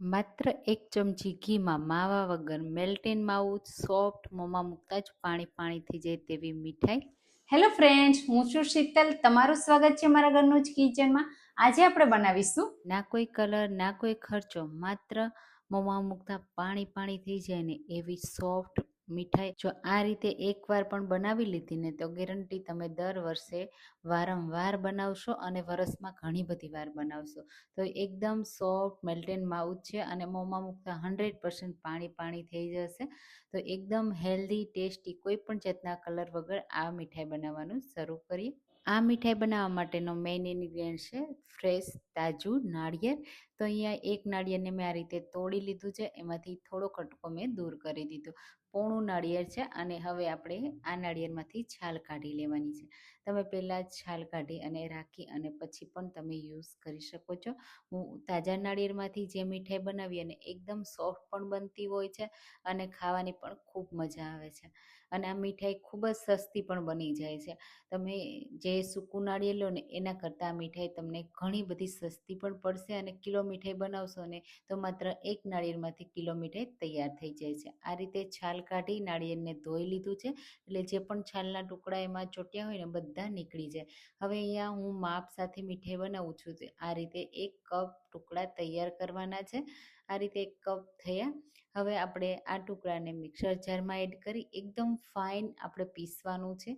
માત્ર એક ચમચી ઘીમાં માવા વગર મેલ્ટેન માવું સોફ્ટ મોંમાં મૂકતા જ પાણી પાણી થઈ જાય તેવી મીઠાઈ. હેલો ફ્રેન્ડ્સ, હું છું શીતલ. તમારું સ્વાગત છે મારા ઘરનું જ કિચનમાં. આજે આપણે બનાવીશું. ના કોઈ કલર, ના કોઈ ખર્ચો, માત્ર મોંમાં મૂકતા પાણી પાણી થઈ જાય ને એવી સોફ્ટ મીઠાઈ. જો આ રીતે એકવાર પણ બનાવી લીધી ને તો ગેરંટી તમે દર વર્ષે વારંવાર બનાવશો અને વરસમાં ઘણી બધી વાર બનાવશો. તો એકદમ સોફ્ટ મેલ્ટેન માઉથ છે અને મોંમાં મૂકતા હંડ્રેડ પર્સન્ટ પાણી પાણી થઈ જશે. તો એકદમ હેલ્ધી, ટેસ્ટી કોઈ પણ જાતના કલર વગર આ મીઠાઈ બનાવવાનું શરૂ કરીએ. આ મીઠાઈ બનાવવા માટેનો મેઇન ઇન્ગ્રીડિયન્ટ છે ફ્રેશ, તાજું નાળિયેર. તો અહીંયા એક નાળિયેરને મેં આ રીતે તોડી લીધું છે. એમાંથી થોડો કટકો મેં દૂર કરી દીધો. પોણું નાળિયેર છે અને હવે આપણે આ નાળિયેરમાંથી છાલ કાઢી લેવાની છે. તમે પહેલાં છાલ કાઢી અને રાખી અને પછી પણ તમે યુઝ કરી શકો છો. હું તાજા નાળિયેરમાંથી જે મીઠાઈ બનાવી અને એકદમ સોફ્ટ પણ બનતી હોય છે અને ખાવાની પણ ખૂબ મજા આવે છે. અને આ મીઠાઈ ખૂબ જ સસ્તી પણ બની જાય છે. તમે જે સૂકું નાળિયેર લો ને એના કરતાં આ મીઠાઈ તમને ઘણી બધી સસ્તી પણ પડશે અને કિલો મીઠાઈ બનાવશો ને તો માત્ર એક નાળિયેરમાંથી કિલો મીઠાઈ તૈયાર થઈ જાય છે. આ રીતે છાલ કાઢી નાળિયેરને ધોઈ લીધું છે. એટલે જે પણ છાલના ટુકડા એમાં ચોટ્યા હોય ને બધા નીકળી જાય. હવે અહીંયા હું માપ સાથે મીઠાઈ બનાવું છું. આ રીતે એક કપ ટુકડા તૈયાર કરવાના છે. આ રીતે એક કપ થયા. હવે આપણે આ ટુકડાને મિક્સર જારમાં એડ કરી એકદમ ફાઇન આપણે પીસવાનું છે.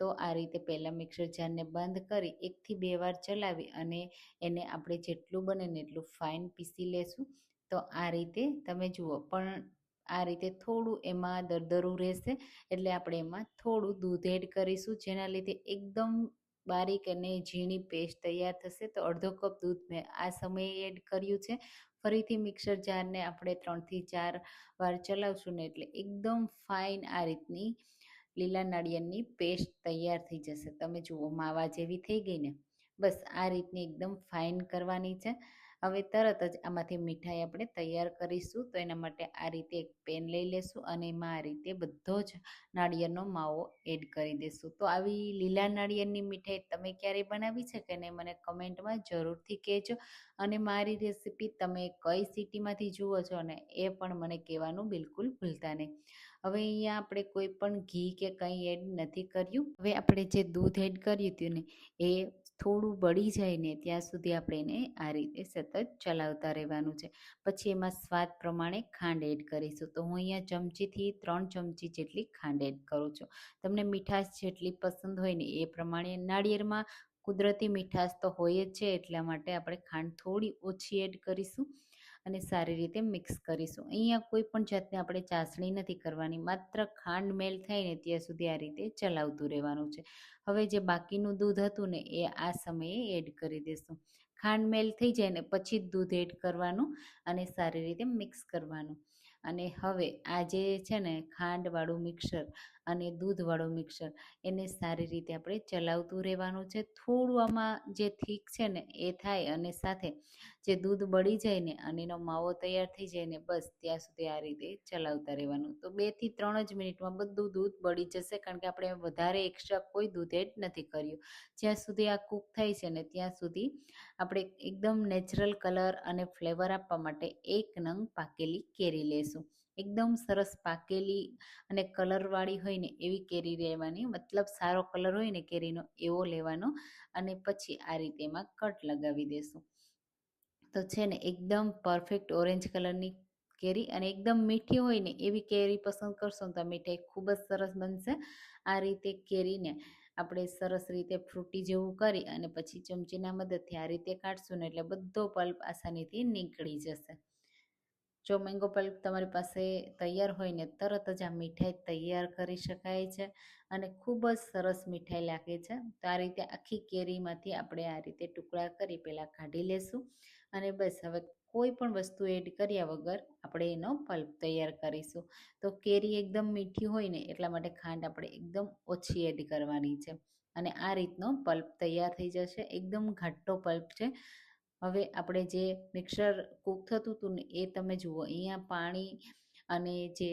તો આ રીતે પહેલાં મિક્સર જારને બંધ કરી એકથી બે વાર ચલાવી અને એને આપણે જેટલું બને એટલું ફાઇન પીસી લેશું. તો આ રીતે તમે જુઓ, પણ આ રીતે થોડું એમાં દરદરું રહેશે, એટલે આપણે એમાં થોડું દૂધ એડ કરીશું, જેના લીધે એકદમ બારીક અને ઝીણી પેસ્ટ તૈયાર થશે. તો અડધો કપ દૂધ મેં આ સમયે એડ કર્યું છે. ફરીથી મિક્સર જારને આપણે ત્રણથી ચાર વાર ચલાવશું ને એટલે એકદમ ફાઇન આ રીતની લીલા નાળિયેરની પેસ્ટ તૈયાર થઈ જશે. તમે જુઓ, માવા જેવી થઈ ગઈ ને. બસ આ રીતની એકદમ ફાઇન કરવાની છે. હવે તરત જ આમાંથી મીઠાઈ આપણે તૈયાર કરીશું. તો એના માટે આ રીતે એક પેન લઈ લેશું અને એમાં આ રીતે બધો જ નાળિયેરનો માવો એડ કરી દેશું. તો આવી લીલા નાળિયેરની મીઠાઈ તમે ક્યારેય બનાવી છે કે નહીં મને કમેન્ટમાં જરૂરથી કહેજો. અને મારી રેસીપી તમે કઈ સિટીમાંથી જુઓ છો ને એ પણ મને કહેવાનું બિલકુલ ભૂલતા નહીં. હવે અહીંયા આપણે કોઈ પણ ઘી કે કંઈ એડ નથી કર્યું. હવે આપણે જે દૂધ એડ કર્યું હતું ને એ થોડું બળી જાય ને ત્યાં સુધી આપણે એને આ રીતે સતત ચલાવતા રહેવાનું છે. પછી એમાં સ્વાદ પ્રમાણે ખાંડ એડ કરીશું. તો હું અહીંયા ચમચીથી ત્રણ ચમચી જેટલી ખાંડ એડ કરું છું. તમને મીઠાશ જેટલી પસંદ હોય ને એ પ્રમાણે નાળિયેરમાં કુદરતી મીઠાશ તો હોય જ છે, એટલા માટે આપણે ખાંડ થોડી ઓછી એડ કરીશું. અને સારી રીતે મિક્સ કરીશું. અહીંયા કોઈ પણ જાતને આપણે ચાસણી નથી કરવાની, માત્ર ખાંડ મેલ થાય ને ત્યાં સુધી આ રીતે ચલાવતું રહેવાનું છે. હવે જે બાકીનું દૂધ હતું ને, એ આ સમયે એડ કરી દઈશું ખાંડ મેલ થઈ જાય ને, પછી જ દૂધ એડ કરવાનું અને સારી રીતે મિક્સ કરવાનું. અને હવે આ જે છે ને, ખાંડવાળું મિક્સર અને દૂધવાળું મિક્સર. એને સારી રીતે આપણે ચલાવતું રહેવાનું છે. થોડું આમાં જે થીક છે ને એ થાય અને સાથે જે દૂધ બળી જાય ને અને એનો માવો તૈયાર થઈ જાય ને બસ ત્યાં સુધી આ રીતે ચલાવતા રહેવાનું. તો બેથી ત્રણ જ મિનિટમાં બધું દૂધ બળી જશે કારણ કે આપણે વધારે એક્સ્ટ્રા કોઈ દૂધ એડ નથી કર્યું. જ્યાં સુધી આ કૂક થાય છે ને ત્યાં સુધી આપણે એકદમ નેચરલ કલર અને ફ્લેવર આપવા માટે એક નંગ પાકેલી કેરી લેશું. એકદમ સરસ પાકેલી અને કલરવાળી હોય ને એવી કેરી લેવાની. મતલબ સારો કલર હોય ને કેરીનો, એવો લેવાનો. અને પછી આ રીતે એમાં કટ લગાવી દેશું. તો છે ને એકદમ પરફેક્ટ ઓરેન્જ કલરની કેરી અને એકદમ મીઠી હોય ને એવી કેરી પસંદ કરશો તો મીઠાઈ ખૂબ જ સરસ બનશે. આ રીતે કેરીને આપણે સરસ રીતે ફ્રૂટી જેવું કરી અને પછી ચમચીના મદદથી આ રીતે કાઢશું ને એટલે બધો પલ્પ આસાનીથી નીકળી જશે. જો મેંગો પલ્પ તમારી પાસે તૈયાર હોય ને, તરત જ આ મીઠાઈ તૈયાર કરી શકાય છે અને ખૂબ જ સરસ મીઠાઈ લાગે છે. તો આ રીતે આખી કેરીમાંથી આપણે આ રીતે ટુકડા કરી પહેલાં કાઢી લેશું અને બસ હવે કોઈ પણ વસ્તુ એડ કર્યા વગર આપણે એનો પલ્પ તૈયાર કરીશું. તો કેરી એકદમ મીઠી હોય ને, એટલા માટે ખાંડ આપણે એકદમ ઓછી એડ કરવાની છે અને આ રીતનો પલ્પ તૈયાર થઈ જશે. એકદમ ઘાટો પલ્પ છે હવે આપણે જે મિક્સર કૂક થતું હતું ને, એ તમે જુઓ. અહીંયા પાણી અને જે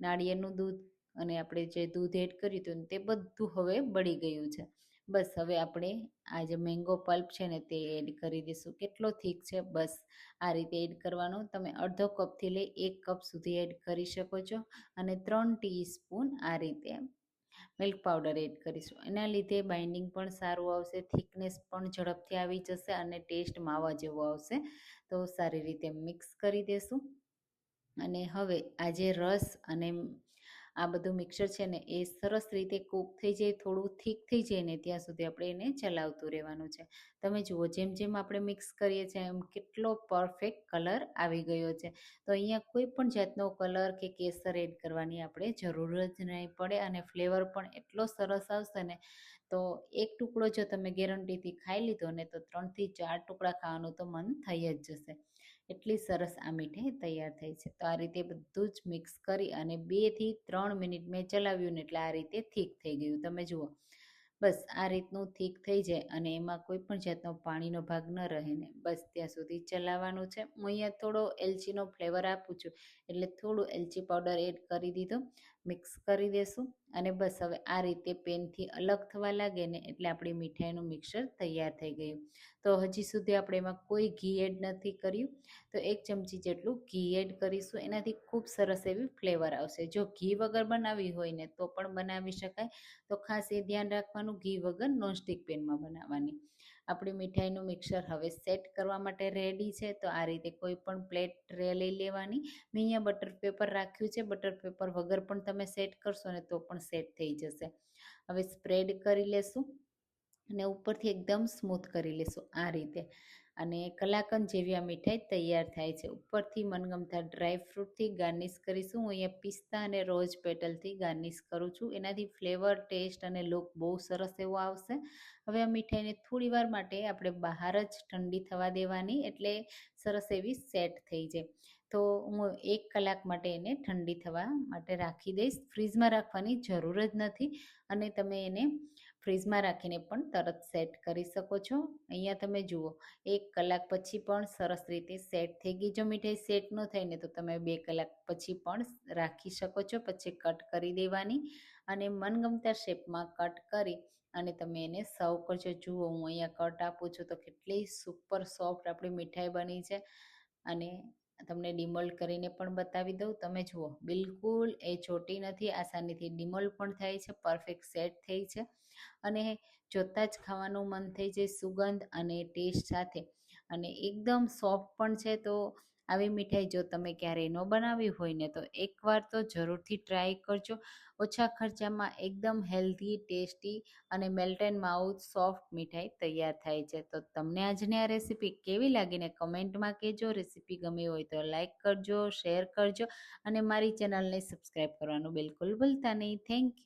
નાળિયેરનું દૂધ અને આપણે જે દૂધ એડ કર્યું હતું તે બધું હવે બળી ગયું છે. બસ હવે આપણે આ જે મેંગો પલ્પ છે ને, તે એડ કરી દઈશું. કેટલો થીક છે? બસ આ રીતે એડ કરવાનો. તમે અડધો કપથી લઈ એક કપ સુધી એડ કરી શકો છો. અને ત્રણ ટીસ્પૂન આ રીતે. મિલ્ક પાવડર એડ કરીશું. એના લીધે બાઇન્ડિંગ પણ સારું આવશે, થિકનેસ પણ ઝડપથી આવી જશે અને ટેસ્ટ માવા જેવો આવશે. તો સારી રીતે મિક્સ કરી દેશું. અને હવે આ જે રસ અને આ બધું મિક્સર છે ને એ સરસ રીતે કૂક થઈ જાય, થોડું થીક થઈ જાય ને ત્યાં સુધી આપણે એને ચલાવતું રહેવાનું છે. તમે જુઓ, જેમ જેમ આપણે મિક્સ કરીએ છીએ, એમ કેટલો પરફેક્ટ કલર આવી ગયો છે. તો અહીંયા કોઈ પણ જાતનો કલર કે કેસર એડ કરવાની આપણે જરૂર જ નહીં પડે અને ફ્લેવર પણ એટલો સરસ આવશે ને. તો એક ટુકડો જો તમે ગેરંટીથી ખાઈ લીધો ને તો ત્રણથી ચાર ટુકડા ખાવાનું તો મન થઈ જ જશે. એટલી સરસ આ મીઠાઈ તૈયાર થઈ છે. તો આ રીતે બધું જ મિક્સ કરી અને બેથી ત્રણ મિનિટ મેં ચલાવ્યું ને એટલે આ રીતે થીક થઈ ગયું. તમે જુઓ. બસ આ રીતનું થીક થઈ જાય અને એમાં કોઈ પણ જાતનો પાણીનો ભાગ ન રહે ને. બસ ત્યાં સુધી ચલાવવાનું છે. હું અહીંયા થોડો એલચીનો ફ્લેવર આપું છું. એટલે થોડું એલચી પાવડર એડ કરી દીધો. મિક્સ કરી દેશું અને બસ હવે આ રીતે પેનથી અલગ થવા લાગે ને એટલે આપણી મીઠાઈનું મિક્સર તૈયાર થઈ ગયું. તો હજી સુધી આપણે એમાં કોઈ ઘી એડ નથી કર્યું. તો એક ચમચી જેટલું ઘી એડ કરીશું. એનાથી ખૂબ સરસ એવી ફ્લેવર આવશે. જો ઘી વગર બનાવવી હોય ને તો પણ બનાવી શકાય. તો ખાસ એ ધ્યાન રાખવાનું ઘી વગર નોનસ્ટિક પેનમાં બનાવવાની. આપણી મીઠાઈનું મિક્સર હવે સેટ કરવા માટે રેડી છે, તો આ રીતે કોઈ પણ પ્લેટ ટ્રે લઈ લેવાની. મેં અહીંયા બટર પેપર રાખ્યું છે, બટર પેપર વગર પણ તમે સેટ કરશો ને તો પણ સેટ થઈ જશે. હવે સ્પ્રેડ કરી લેશું અને ઉપરથી એકદમ સ્મૂથ કરી લેશું આ રીતે. અને કલાકંદ જેવી આ મીઠાઈ તૈયાર થાય છે. ઉપરથી મનગમતા ડ્રાય ફ્રૂટથી ગાર્નિશ કરીશું. હું અહીંયા પિસ્તા અને રોઝ પેટલથી ગાર્નિશ કરું છું. એનાથી ફ્લેવર, ટેસ્ટ અને લુક બહુ સરસ એવો આવશે. હવે આ મીઠાઈને થોડી વાર માટે આપણે બહાર જ ઠંડી થવા દેવાની એટલે સરસ એવી સેટ થઈ જાય. તો હું એક કલાક માટે એને ઠંડી થવા માટે રાખી દઈશ. ફ્રીજમાં રાખવાની જરૂર જ નથી અને તમે એને ફ્રીઝમાં રાખીને પણ તરત સેટ કરી શકો છો. અહીંયા તમે જુઓ, એક કલાક પછી પણ સરસ રીતે સેટ થઈ ગઈ. જો મીઠાઈ સેટ ન થાય ને તો તમે બે કલાક પછી પણ રાખી શકો છો. પછી કટ કરી દેવાની અને મનગમતા શેપમાં કટ કરી અને તમે એને સર્વ કરજો. જુઓ, હું અહીંયા કટ આપું છું તો કેટલી સુપર સોફ્ટ આપણી મીઠાઈ બની છે અને તમને ડિમોલ્ડ કરીને પણ બતાવી દઉં. તમે જુઓ, બિલકુલ એ ચોટી નથી, આસાનીથી ડિમોલ્ડ પણ થાય છે, પરફેક્ટ સેટ થઈ છે. અને જોતાં જ ખાવાનું મન થઈ જાય સુગંધ અને ટેસ્ટ સાથે. અને એકદમ સોફ્ટ પણ છે તો આવી મીઠાઈ જો તમે ક્યારેય ન બનાવી હોય ને તો એકવાર તો જરૂરથી ટ્રાય કરજો. ઓછા ખર્ચામાં એકદમ હેલ્ધી ટેસ્ટી અને મેલ્ટ માઉથ સોફ્ટ મીઠાઈ તૈયાર થાય છે. તો તમને આજની આ રેસીપી કેવી લાગીને કમેન્ટમાં કહેજો. રેસીપી ગમી હોય તો લાઇક કરજો શેર કરજો અને મારી ચેનલને સબસ્ક્રાઈબ કરવાનું બિલકુલ ભૂલતા નહીં. Thank you